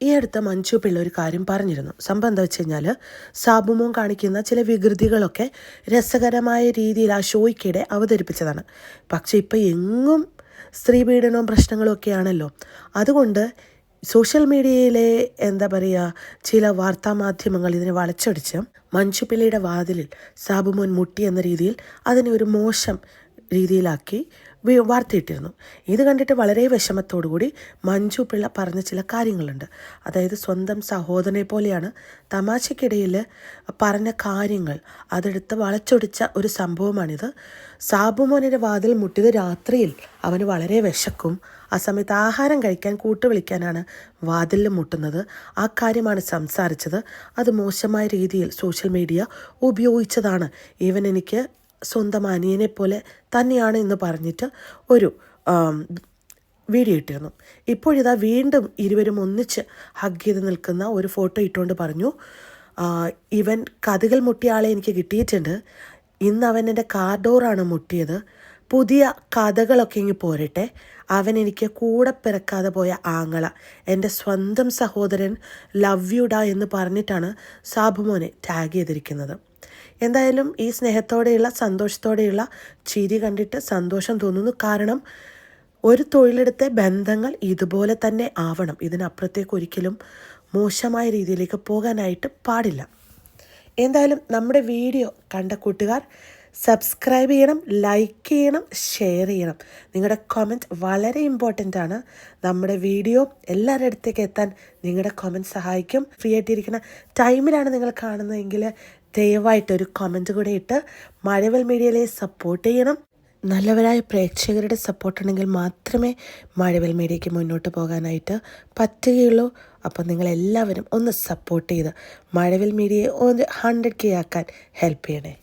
ഈ അടുത്ത മഞ്ജു പിള്ള ഒരു കാര്യം പറഞ്ഞിരുന്നു. സംഭവം എന്താ വെച്ച് കഴിഞ്ഞാൽ സാബുമോൻ കാണിക്കുന്ന ചില വികൃതികളൊക്കെ രസകരമായ രീതിയിൽ ആ ഷോയ്ക്കിടെ അവതരിപ്പിച്ചതാണ്. പക്ഷേ ഇപ്പോൾ എങ്ങും സ്ത്രീ പീഡനവും പ്രശ്നങ്ങളും ഒക്കെയാണല്ലോ. അതുകൊണ്ട് സോഷ്യൽ മീഡിയയിലെ എന്താ പറയുക ചില വാർത്താ മാധ്യമങ്ങൾ ഇതിനെ വളച്ചൊടിച്ച് മഞ്ജു പിള്ളയുടെ വാതിലിൽ സാബുമോൻ മുട്ടി എന്ന രീതിയിൽ അതിനെ ഒരു മോശം രീതിയിലാക്കി വാർത്തയിട്ടിരുന്നു. ഇത് കണ്ടിട്ട് വളരെ വിഷമത്തോടുകൂടി മഞ്ജു പിള്ള പറഞ്ഞ ചില കാര്യങ്ങളുണ്ട്. അതായത് സ്വന്തം സഹോദരനെ പോലെയാണ് തമാശയ്ക്കിടയിൽ പറഞ്ഞ കാര്യങ്ങൾ. അതെടുത്ത് വളച്ചൊടിച്ച ഒരു സംഭവമാണിത്. സാബുമോനിന്റെ വാതിൽ മുട്ടിയത് രാത്രിയിൽ. അവന് വളരെ വിശക്കും. ആ സമയത്ത് ആഹാരം കഴിക്കാൻ കൂട്ടുവിളിക്കാനാണ് വാതിലിൽ മുട്ടുന്നത്. ആ കാര്യമാണ് സംസാരിച്ചത്. അത് മോശമായ രീതിയിൽ സോഷ്യൽ മീഡിയ ഉപയോഗിച്ചതാണ്. ഈവൻ എനിക്ക് സ്വന്തം അനിയനെ പോലെ തന്നെയാണ് എന്ന് പറഞ്ഞിട്ട് ഒരു വീഡിയോ ഇട്ടിരുന്നു. ഇപ്പോഴിതാ വീണ്ടും ഇരുവരും ഒന്നിച്ച് ഹഗ് ചെയ്ത് നിൽക്കുന്ന ഒരു ഫോട്ടോ ഇട്ടുകൊണ്ട് പറഞ്ഞു ഇവൻ കഥകൾ മുട്ടിയ ആളെ എനിക്ക് കിട്ടിയിട്ടുണ്ട്. ഇന്ന് അവൻ എന്റെ കാർ ഡോറാണ് മുട്ടിയത്. പുതിയ കഥകളൊക്കെ ഇങ്ങ് പോരട്ടെ. അവൻ എനിക്ക് കൂടെ പിറക്കാതെ പോയ ആങ്ങള എന്റെ സ്വന്തം സഹോദരൻ ലവ് യുഡാ എന്ന് പറഞ്ഞിട്ടാണ് സാബുമോനെ ടാഗ് ചെയ്തിരിക്കുന്നത്. എന്തായാലും ഈ സ്നേഹത്തോടെയുള്ള സന്തോഷത്തോടെയുള്ള ചിരി കണ്ടിട്ട് സന്തോഷം തോന്നുന്നു. കാരണം ഒരു തൊഴിലെടുത്ത ബന്ധങ്ങൾ ഇതുപോലെ തന്നെ ആവണം. ഇതിനപ്പുറത്തേക്ക് ഒരിക്കലും മോശമായ രീതിയിലേക്ക് പോകാനായിട്ട് പാടില്ല. എന്തായാലും നമ്മുടെ വീഡിയോ കണ്ട കൂട്ടുകാർ സബ്സ്ക്രൈബ് ചെയ്യണം ലൈക്ക് ചെയ്യണം ഷെയർ ചെയ്യണം. നിങ്ങളുടെ കമന്റ് വളരെ ഇമ്പോർട്ടന്റ് ആണ്. നമ്മുടെ വീഡിയോ എല്ലാവരുടെ അടുത്തേക്ക് എത്താൻ നിങ്ങളുടെ കമന്റ് സഹായിക്കും. ഫ്രീ ആയിട്ടിരിക്കുന്ന ടൈമിലാണ് നിങ്ങൾ കാണുന്നതെങ്കിൽ ദയവായിട്ട് ഒരു കമന്റ് കൂടെ ഇട്ട് മഴവൽ മീഡിയയിലെ സപ്പോർട്ട് ചെയ്യണം. നല്ലവരായ പ്രേക്ഷകരുടെ സപ്പോർട്ട് ഉണ്ടെങ്കിൽ മാത്രമേ മഴവൽ മീഡിയയ്ക്ക് മുന്നോട്ട് പോകാനായിട്ട് പറ്റുകയുള്ളൂ. അപ്പോൾ നിങ്ങളെല്ലാവരും ഒന്ന് സപ്പോർട്ട് ചെയ്ത് മഴവിൽ മീഡിയയെ ഒന്ന് ഹൺഡ്രഡ് കെ ആക്കാൻ ഹെൽപ്പ് ചെയ്യണേ.